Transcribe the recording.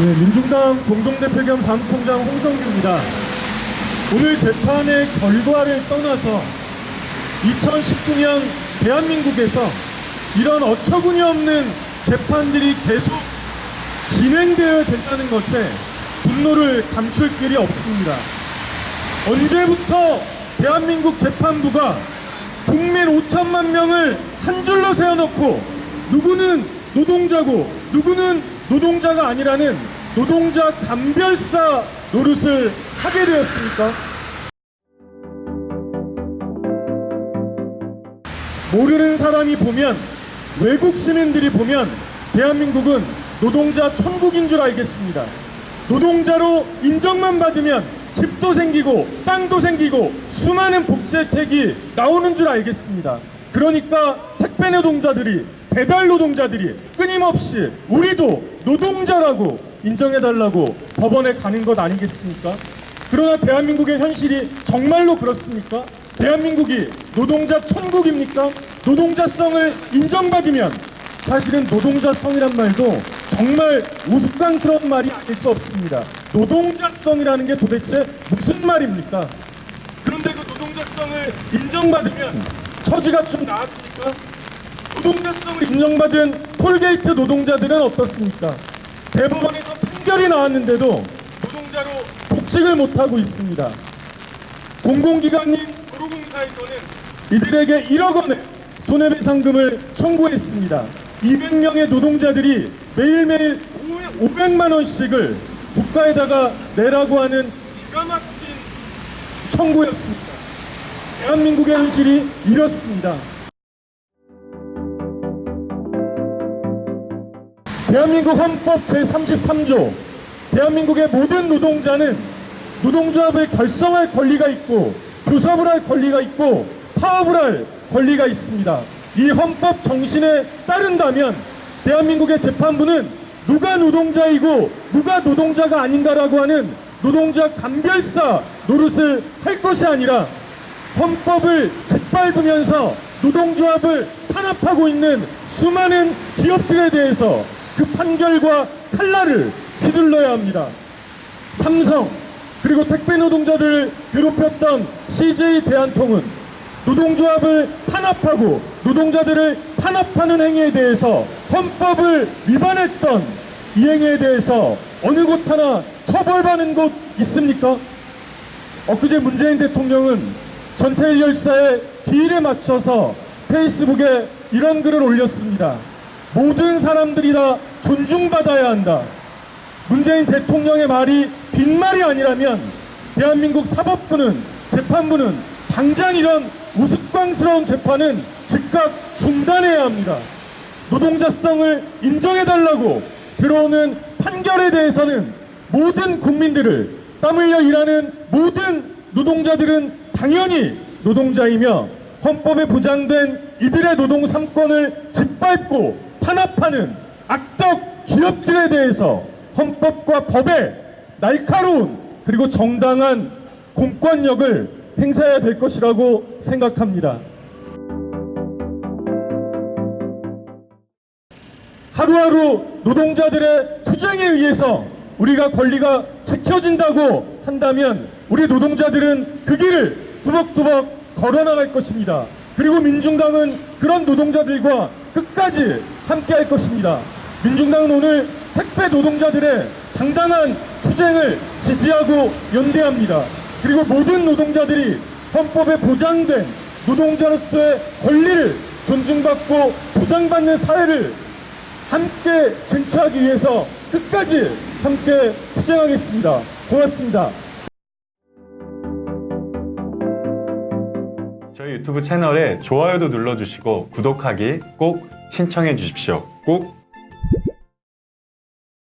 예, 민중당 공동대표 겸 사무총장 홍성규입니다. 오늘 재판의 결과를 떠나서 2019년 대한민국에서 이런 어처구니 없는 재판들이 계속 진행되어야 된다는 것에 분노를 감출 길이 없습니다. 언제부터 대한민국 재판부가 국민 5천만 명을 한 줄로 세워놓고 누구는 노동자고 누구는 노동자가 아니라는 노동자 감별사 노릇을 하게 되었습니까? 모르는 사람이 보면 외국 시민들이 보면 대한민국은 노동자 천국인 줄 알겠습니다. 노동자로 인정만 받으면 집도 생기고 땅도 생기고 수많은 복지 혜택이 나오는 줄 알겠습니다. 그러니까 택배 노동자들이 배달 노동자들이 끊임없이 우리도 노동자라고 인정해달라고 법원에 가는 것 아니겠습니까? 그러나 대한민국의 현실이 정말로 그렇습니까? 대한민국이 노동자 천국입니까? 노동자성을 인정받으면 사실은 노동자성이란 말도 정말 우스꽝스러운 말이 아닐 수 없습니다. 노동자성이라는 게 도대체 무슨 말입니까? 그런데 그 노동자성을 인정받으면 처지가 좀 나아집니까? 노동자성을 인정받은 톨게이트 노동자들은 어떻습니까? 대법원에서 판결이 나왔는데도 노동자로 복직을 못하고 있습니다. 공공기관인 도로공사에서는 이들에게 1억 원의 손해배상금을 청구했습니다. 200명의 노동자들이 매일매일 500만 원씩을 국가에다가 내라고 하는 기가 막힌 청구였습니다. 대한민국의 현실이 이렇습니다. 대한민국 헌법 제33조 대한민국의 모든 노동자는 노동조합을 결성할 권리가 있고 교섭을 할 권리가 있고 파업을 할 권리가 있습니다. 이 헌법 정신에 따른다면 대한민국의 재판부는 누가 노동자이고 누가 노동자가 아닌가라고 하는 노동자 감별사 노릇을 할 것이 아니라 헌법을 짓밟으면서 노동조합을 탄압하고 있는 수많은 기업들에 대해서 그 판결과 칼날을 휘둘러야 합니다. 삼성 그리고 택배 노동자들을 괴롭혔던 CJ 대한통운 노동조합을 탄압하고 노동자들을 탄압하는 행위에 대해서 헌법을 위반했던 이 행위에 대해서 어느 곳 하나 처벌받는 곳 있습니까? 엊그제 문재인 대통령은 전태일 열사의 기일에 맞춰서 페이스북에 이런 글을 올렸습니다. 모든 사람들이 다 존중받아야 한다. 문재인 대통령의 말이 빈말이 아니라면 대한민국 사법부는 재판부는 당장 이런 우스꽝스러운 재판은 즉각 중단해야 합니다. 노동자성을 인정해달라고 들어오는 판결에 대해서는 모든 국민들을 땀 흘려 일하는 모든 노동자들은 당연히 노동자이며 헌법에 보장된 이들의 노동 3권을 짓밟고 탄압하는 악덕 기업들에 대해서 헌법과 법의 날카로운 그리고 정당한 공권력을 행사해야 될 것이라고 생각합니다. 하루하루 노동자들의 투쟁에 의해서 우리가 권리가 지켜진다고 한다면 우리 노동자들은 그 길을 두벅두벅 걸어나갈 것입니다. 그리고 민중당은 그런 노동자들과 끝까지 함께 할 것입니다. 민중당은 오늘 택배 노동자들의 당당한 투쟁을 지지하고 연대합니다. 그리고 모든 노동자들이 헌법에 보장된 노동자로서의 권리를 존중받고 보장받는 사회를 함께 쟁취하기 위해서 끝까지 함께 투쟁하겠습니다. 고맙습니다. 저희 유튜브 채널에 좋아요도 눌러주시고 구독하기 꼭 신청해 주십시오. 꼭